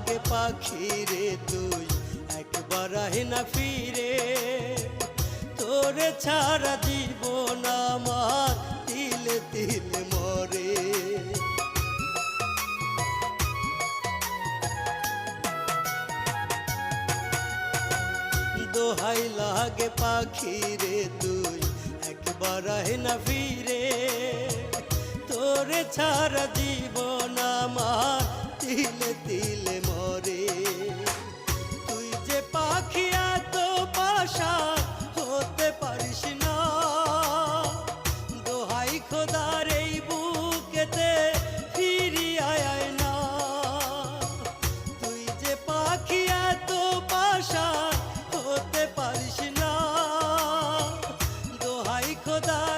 পাখি রে তুই, একবার না ফিরে। তোরে ছাড়া জীবন আমার তিলে তিলে মরে। দোহাই লাগে পাখি রে তুই, একবার না ফিরে। তোরে ছাড়া আমার দিলে মরে। তুই যে পাখি এত বাসা হতে পারিস না। দোহাই খোদার এই বুকেতে ফিরিয়া আয় না। তুই যে পাখি এত বাসা হতে পারিস না। দোহাই খোদার